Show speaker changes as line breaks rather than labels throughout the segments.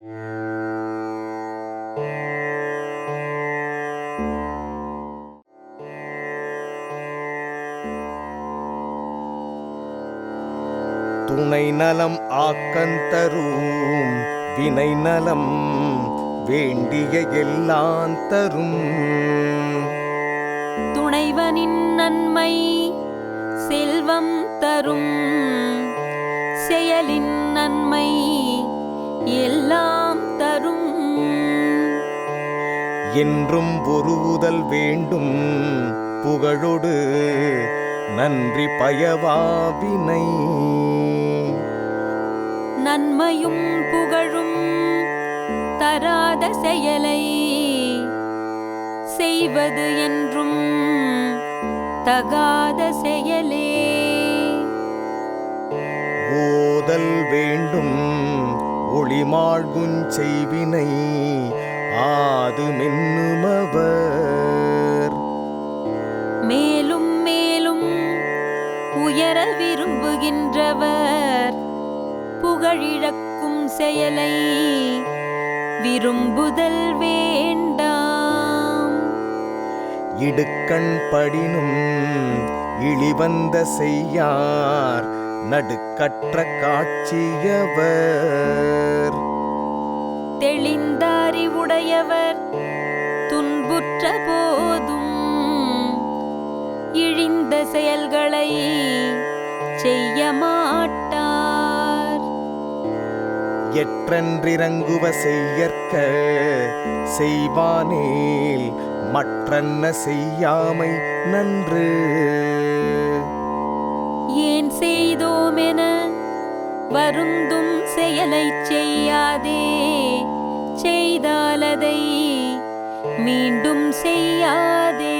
துணை நலம் ஆக்கந்தரும் வினை நலம் வேண்டிய எல்லாம் தரும்.
துணைவனின் நன்மை செல்வம் தரும் செயலின் நன்மை எல்லாம் தரும்.
என்றும் ஒருவுதல் வேண்டும். புகழொடு நன்றி பயவாவினை.
நன்மையும் புகழும் தராத செயலை செய்வது என்றும் தகாத செயலே.
ஓதல் வேண்டும். ஒளிமாழ்குஞ் செய்வினை ஆது மென்னுமவர்.
மேலும் மேலும் உயர விரும்புகின்றவர். புகழிழக்கும் செயலை விரும்புதல் வேண்டாம்.
இடுக்கண் படினும் இழிவந்த செய்யார். நடுக்கற்ற காட்சியவர்.
தெளிந்த அறிவுடையவர் துன்புற்ற போதும். இழிந்த செயல்களை செய்ய மாட்டார்.
எற்றன்றிறங்குவ செய்யற்க செய்வானேல் மற்றன்ன செய்யாமை நன்று.
செய்தாலதை மீண்டும் செய்யாதே.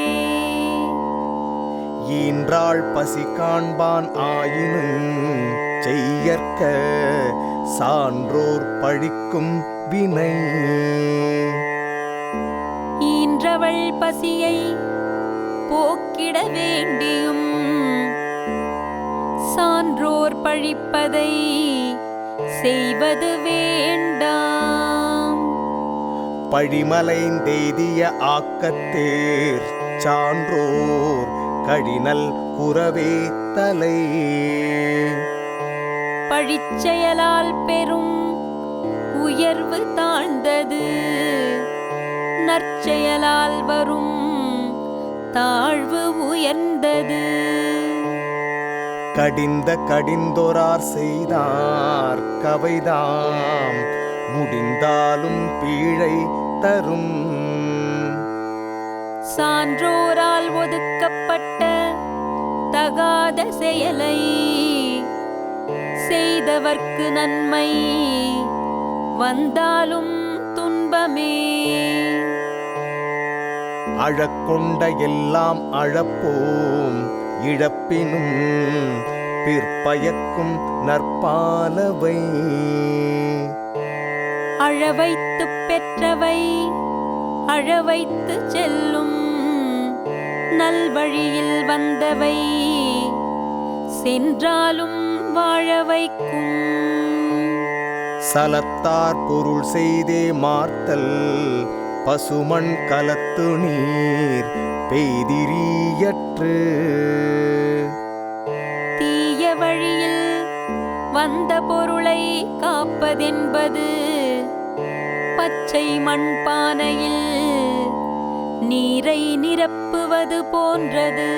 ஈன்றாள் பசி காண்பான் ஆயினும் செய்யற்க சான்றோர் பழிக்கும் வினை.
ஈன்றவள் பசியை போக்கிட வேண்டியும் சான்றோர் பழிப்பதை செய்வது வேண்டாம்.
பழிமலைந்தெய்திய ஆக்கத்தேர் சான்றோர் கடினல் குறவே தலை.
பழிச்செயலால் பெறும் உயர்வு தாழ்ந்தது. நற்செயலால் வரும் தாழ்வு உயர்ந்தது.
கடிந்த கடிந்தொரார் செய்தார் கவைதாம். முடிந்தாலும் பீழை தரும்.
சான்றோரால் ஒதுக்கப்பட்ட தகாத செயலை செய்தவர்க்கு நன்மை வந்தாலும் துன்பமே.
அழக்கொண்ட எல்லாம் அழப்போம். இழப்பினும் பிற்பயக்கும் நற்பாலவை.
அழவைத்து பெற்றவை அழவைத்து செல்லும் நல்வழியில் வந்தவை. சென்றாலும் வாழ வைக்கும்
சலத்தார் பொருள் செய்தே மார்த்தல் பசுமண் கலத்து நீர் பெய்திரியற்று.
தீய வழியில் வந்த பொருளை காப்பதென்பது பச்சை மண்பானையில் நீரை நிரப்புவது போன்றது.